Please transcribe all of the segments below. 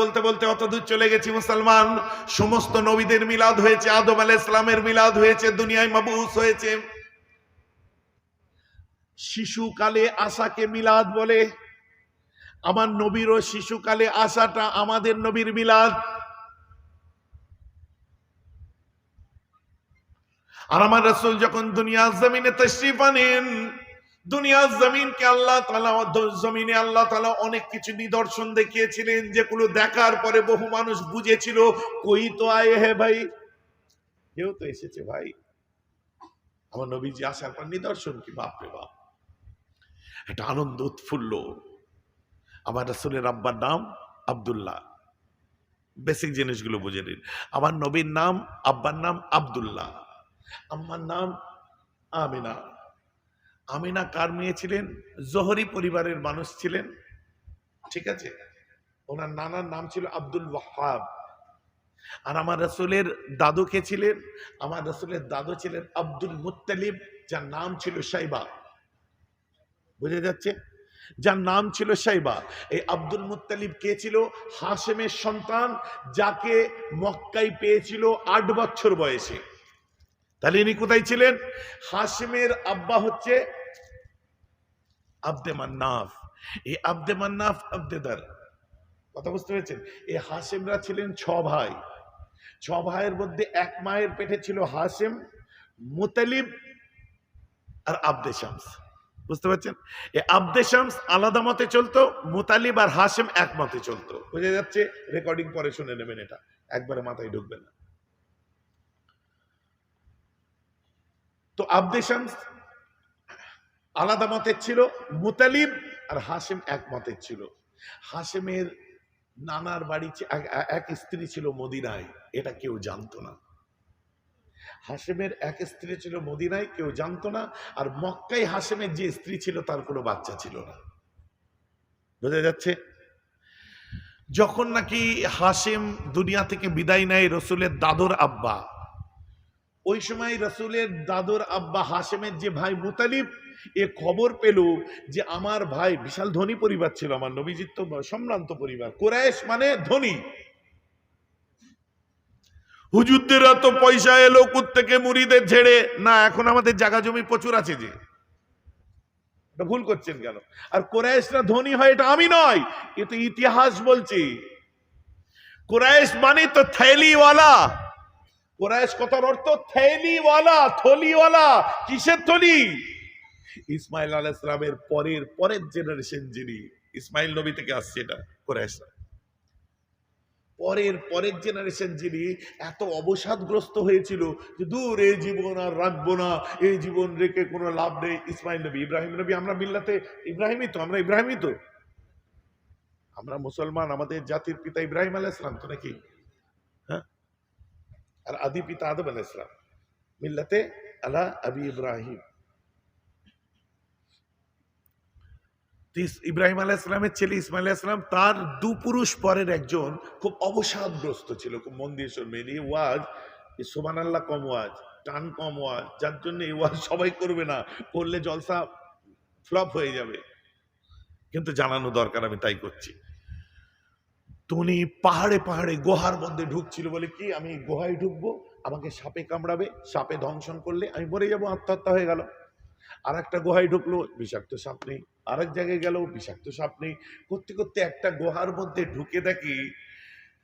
বলতে বলতে অত চলে গেছি মুসলমান। সমস্ত নবীদের মিলাদ হয়েছে, আদম আলাইহিস ইসলামের মিলাদ হয়েছে, দুনিয়ায় মাবুস হয়েছে। শিশুকালে আশাকে মিলাদ বলে, আমার নবীরও শিশুকালে আশাটা আমাদের নবীর মিলাদ। আর আমার রসুল যখন দুনিয়া জমিনে তশরিফ আনেন দুনিয়ার জমিনকে আল্লাহ তালা, জমিনে আল্লাহ তালা অনেক কিছু নিদর্শন দেখিয়েছিলেন, যেগুলো দেখার পরে বহু মানুষ বুঝেছিল, কই তো আয়ে হে ভাই? কেউ তো এসেছে ভাই। আমার নবীজি আসার পর নিদর্শন কি? বাপ রে বাপ। একটা আনন্দ উৎফুল্ল। আমার রসুলের আব্বার নাম আব্দুল্লাহ। বেসিক জিনিসগুলো বুঝে নিন। আমার নবীর নাম, আব্বার নাম আবদুল্লাহ। আম্মার নাম আমিনা। আমিনা কার মেয়ে ছিলেন? জহরি পরিবারের মানুষ ছিলেন। ঠিক আছে? ওনার নানার নাম ছিল আব্দুল ওয়াহাব। আর আমার রসুলের দাদু কে ছিলেন? আমার রসুলের দাদু ছিলেন আব্দুল মুত্তালিব, যার নাম ছিল সাইবা। বুঝে যাচ্ছে? যার নাম ছিল সাইবা। এই আব্দুল মুত্তালিব কে ছিল? হাসেমের সন্তান, যাকে মক্কাই পেয়েছিল আট বছর বয়সে। তাহলে ইনি কোথায় ছিলেন? হাসিমের আব্বা হচ্ছে আব্দে মান্নাফ। এই আব্দে মান্নাফ আব্দেদার। কথা বুঝতে পেরেছেন? এই হাসিমরা ছিলেন ছ ভাই। ছ ভাইয়ের মধ্যে এক মায়ের পেটে ছিল হাসিম মুতালিব আর আব্দে শামস। বুঝতে পারছেন? এই আব্দে শামস আলাদা মতে চলতো, মুতালিব আর হাসিম এক মতে চলতো। বোঝা যাচ্ছে রেকর্ডিং পরে শুনে নেবেন এটা। একবারে মাথায় ঢুকবে না। তো আব্দে শামস আলাদা মতের ছিল, মুতালিব আর হাসিম এক মতের ছিল। হাসিমের নানার বাড়ি এক- স্ত্রী ছিল মদিনায়, এটা কেউ জানতো না। হাসিমের এক স্ত্রী ছিল মদিনায়, কেউ জানতো না, আর মক্কায় হাসিমের যে স্ত্রী ছিল তার কোনো বাচ্চা ছিল না। বোঝা যাচ্ছে? যখন নাকি হাসিম দুনিয়া থেকে বিদায় নেয় রসুলের দাদর আব্বা ওই সময় রসুলের দাদর আব্বা হাসেমের যে ভাই মুতালিব, এ খবর পেল যে আমার ভাই বিশাল ধনী পরিবার ছিল, আমার নবীজিৎ তো সম্ভ্রান্ত পরিবার। কোরাইশ মানে ধনী। হুজুরদের তো পয়সা এলো থেকে মুড়িদের ঝেড়ে। না, এখন আমাদের জায়গা জমি প্রচুর আছে যে। ভুল করছেন কেন? আর কোরাইশরা ধনী হয়, এটা আমি নয়, এ তো ইতিহাস বলছি। কোরাইশ মানে তো থৈলিওয়ালা। কোরআশ কথার অর্থ থৈলিওয়ালা, থলিওয়ালা। কিসের থলি? ইসমাইল পরের পরের জেনারেশন যিনি, ইসমাইল নবী থেকে আসছে এটা পরের পরের জেনারেশন যিনি এত অবসাদগ্রস্ত হয়েছিল যে দূর, এই জীবন আর রাখব না, এই জীবন রেখে কোনো লাভ নেই। ইসমাইল নবী, ইব্রাহিম নবী, আমরা মিল্লাতে ইব্রাহিমই তো, আমরা ইব্রাহিমই তো। আমরা মুসলমান, আমাদের জাতির পিতা ইব্রাহিম আলাহ ইসলাম তো নাকি? আর আদি পিতা আদম আলাহ ইসলাম মিল্লাতে আলা আবি ইব্রাহিম। ইব্রাহিম আলাহ ইসলামের ছেলে ইসমাইল ইসলাম তার দু পুরুষ পরের একজন খুব অবসাদগ্রস্ত ছিল, খুব মন দিয়ে শুনবেন এই ওয়াজ সোমান আল্লাহ কম ওয়াজ, টান কম ওয়াজ, যার জন্য এই ওয়াজ সবাই করবে না, করলে জলসা ফ্লপ হয়ে যাবে। কিন্তু জানানো দরকার, আমি তাই করছি। তো উনি পাহাড়ে পাহাড়ে, গুহার মধ্যে ঢুকছিল বলে কি, আমি গুহায় ঢুকবো, আমাকে সাপে কামড়াবে, সাপে দংশন করলে আমি মরে যাব, আত্মহত্যা হয়ে গেল। আর একটা গুহায় ঢুকলো, বিষাক্ত সাপ নেই। আর এক জায়গায় গেল, বিষাক্ত সাপ নেই। করতে করতে একটা গুহার মধ্যে ঢুকে দেখি,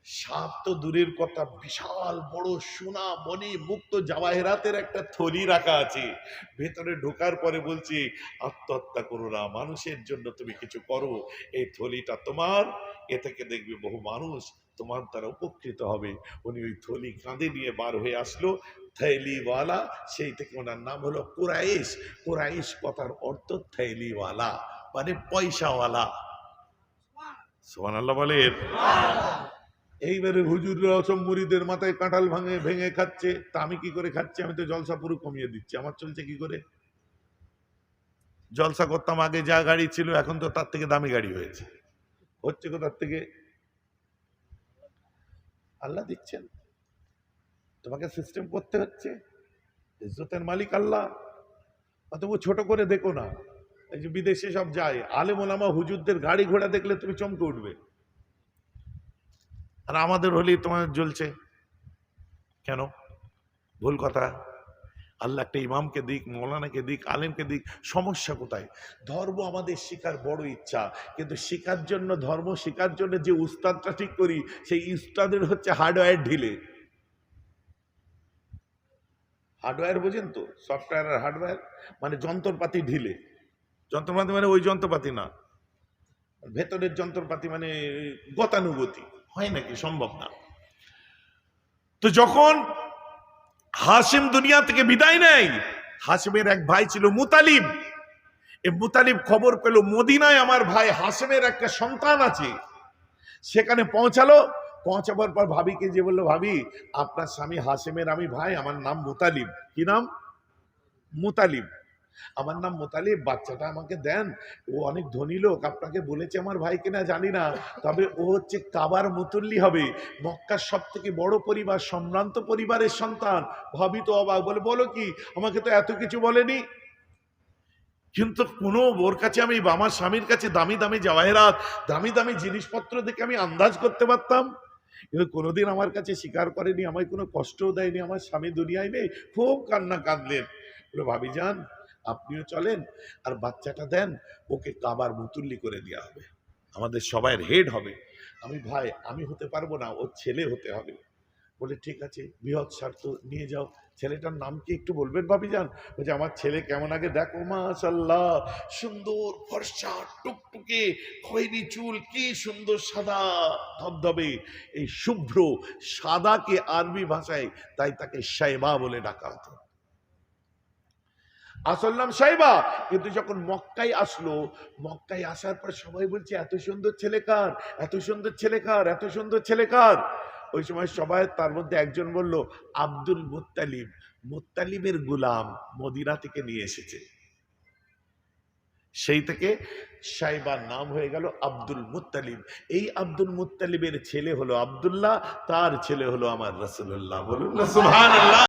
সাপ তো দূরের কথা, বিশাল বড় সোনা মণি মুক্ত জাওয়াহেরাতের একটা থলি রাখা আছে। ভেতরে ঢোকার পরে বলছি, আত্মহত্যা করো না, মানুষের জন্য তুমি কিছু করো, এই থলিটা তোমার এ থেকে দেখবে বহু মানুষ তোমার দ্বারা উপকৃত হবে। উনি ওই থলি কাঁধে নিয়ে বার হয়ে আসলো। থৈলিওয়ালা, সেই থেকে ওনার নাম হলো কুরাইশ। কুরাইশ কথার অর্থ থৈলিওয়ালা মানে পয়সাওয়ালা। সোহান আল্লাহ বলেন। এইবারে হুজুররা সব মুড়িদের মাথায় কাঁঠাল ভাঙে, ভেঙে খাচ্ছে। তা আমি কি করে খাচ্ছি? আমি তো জলসা পুরো কমিয়ে দিচ্ছি। আমার চলছে কি করে? জলসা করতাম আগে যা গাড়ি ছিল, এখন তো তার থেকে দামি গাড়ি হয়েছে। হচ্ছে কোথার থেকে? আল্লাহ দিচ্ছেন। তোমাকে সিস্টেম করতে হচ্ছে। ইজ্জতের মালিক আল্লাহ। অতবু ছোট করে দেখো না। এই যে বিদেশে সব যায়। আলেম ওলামা হুজুরদের গাড়ি ঘোড়া দেখলে তুমি চমকে উঠবে। আর আমাদের হলেই তোমার জ্বলছে। কেন? ভুল কথা। আল্লাহ একটা ইমামকে দিক, মৌলানাকে দিক, আলেমকে দিক, সমস্যা কোথায়? ধর্ম আমাদের শেখার বড় ইচ্ছা। কিন্তু শেখার জন্য, ধর্ম শেখার জন্য যে উস্তাদটা ঠিক করি, সেই উস্তাদের হচ্ছে হার্ডওয়্যার ঢিলে। হার্ডওয়্যার বোঝেন তো? সফটওয়্যার আর হার্ডওয়্যার মানে যন্ত্রপাতি ঢিলে। যন্ত্রপাতি মানে ওই যন্ত্রপাতি না। ভেতরের যন্ত্রপাতি মানে গতানুগতি হয় নাকি? সম্ভব না। তো যখন হাসিম দুনিয়া থেকে বিদায় নেয়। হাসিমের এক ভাই ছিল মুতালিব। এ মুতালিব খবর পেল, মদিনায় আমার ভাই হাসিমের একটা সন্তান আছে। সেখানে পৌঁছালো। পৌঁছাবার পর ভাবিকে যে বলল, ভাবি, আপনার স্বামী হাসিমের আমি ভাই, আমার নাম মুতালিব। কি নাম? মুতালিব। আমার নাম মোতালিব, বাচ্চাটা আমাকে দেন। ও অনেক ধনী লোক, আপনাকে বলেছে আমার ভাই কিনা জানি না। তবে ও হচ্ছে কাবার মুতুল্লি হবে। মক্কার সব থেকে বড় পরিবার, সম্ভ্রান্ত পরিবারের সন্তান। ভাবি তো অবাক, বলে, বলো কি, আমাকে তো এত কিছু বলেনি? কিন্তু কোনো ওর কাছে আমি আমার স্বামীর কাছে দামি দামি জওয়াহেরাত, দামি দামি জিনিসপত্র দেখে আমি আন্দাজ করতে পারতাম। কিন্তু কোনোদিন আমার কাছে স্বীকার করেনি, আমায় কোনো কষ্টও দেয়নি, আমার স্বামী দুনিয়ায় নেই। খুব কান্না কাঁদলেন। বলে, ভাবি যান আপনিও চলেন, আর বাচ্চাটা দেন, ওকে কাবার মুতুল্লি করে দেওয়া হবে। আমাদের সবাইয়ের হেড হবে। আমি, ভাই, আমি হতে পারব না, ওর ছেলে হতে হবে। বলে, ঠিক আছে, বৃহৎ স্বার্থ, নিয়ে যাও। ছেলেটার নাম কি একটু বলবেন ভাবি যান বলছে, আমার ছেলে কেমন আগে দেখো মাশাল্লাহ সুন্দর ফর্সা, টুকটুকে, খয়েরি চুল, কি সুন্দর সাদা, ধবধবে, এই শুভ্র, সাদাকে আরবি ভাষায় তাই তাকে সাইবা বলে ডাকা হতো। আসল নাম সাইবা। কিন্তু যখন মক্কায় আসলো, মক্কায় আসার পর সবাই বলছে, এত সুন্দর ছেলে কার? এত সুন্দর ছেলে কার? এত সুন্দর ছেলে কার? ওই সময় সবাই তার মধ্যে একজন বলল, আব্দুল মুত্তালিব। মুত্তালিবের গুলাম মদিনা থেকে নিয়ে এসেছে। সেই থেকে সাইবার নাম হয়ে গেল আব্দুল মুত্তালিব। এই আব্দুল মুত্তালিবের ছেলে হলো আব্দুল্লাহ, তার ছেলে হলো আমার রসুল্লাহ বলুন